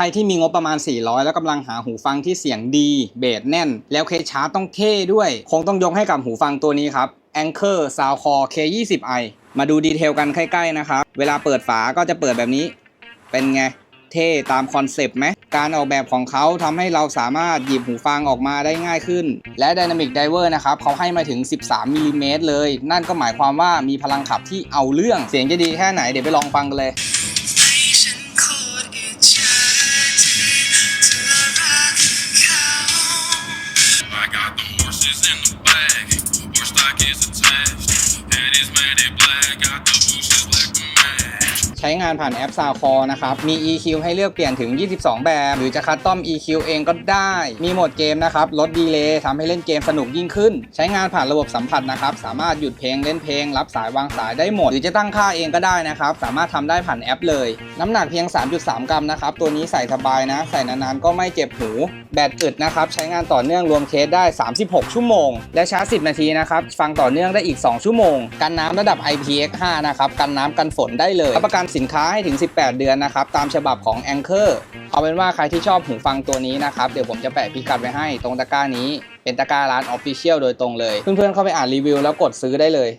ใครที่มีงบประมาณ 400 แล้วกำลังหาหูฟังที่เสียงดีเบสแน่น แล้วเคสชาร์ต้องเท่ด้วย คงต้องยกให้กับหูฟังตัวนี้ครับ Anchor Soundcore K20i มาดูดีเทลกันใกล้ๆนะครับ เวลาเปิดฝาก็จะเปิดแบบนี้ เป็นไง เท่ตามคอนเซปต์ไหม การออกแบบของเขาทำให้เราสามารถหยิบหูฟังออกมาได้ง่ายขึ้น และ Dynamic Diver นะครับเขาให้มาถึง 13มิลลิเมตรเลย นั่นก็หมายความว่ามีพลังขับที่เอาเรื่อง เสียงจะดีแค่ไหนเดี๋ยวไปลองฟังกันเลย horses in the. Horse stock is attached. Head is matted ใช้งานผ่านแอป Soundcore นะครับ มี EQ ให้เลือกเปลี่ยนถึง 22 แบบ หรือจะคัสตอม EQ เองก็ได้ มีโหมดเกมนะครับ ลดดีเลย์ทำให้เล่นเกมสนุกยิ่งขึ้น ใช้งานผ่านระบบสัมผัสนะครับ สามารถหยุดเพลงเล่นเพลง รับสายวางสายได้หมด หรือจะตั้งค่าเองก็ได้นะครับ สามารถทำได้ผ่านแอปเลย น้ำหนักเพียง 3.3 กรัมนะครับ ตัวนี้ใส่สบายนะ ใส่นานๆก็ไม่เจ็บหู แบตอึดนะครับ ใช้งานต่อเนื่องรวมเคสได้ 36 ชั่วโมง และชาร์จ 10 นาทีนะครับ ฟังต่อเนื่องได้อีก 2 ชั่วโมง กันน้ำระดับ IPX5 นะครับ กันน้ำกันฝนได้เลยรับประกันสินค้าให้ถึง 18 เดือนนะครับ ตามฉบับของ Anchor เอาเป็นว่าใครที่ชอบหูฟังตัวนี้นะครับ เดี๋ยวผมจะแปะพิกัดไว้ให้ตรงตะกร้านี้ เป็นตะกร้าร้าน Official โดยตรงเลย เพื่อนๆเข้าไปอ่านรีวิวแล้วกดซื้อได้เลย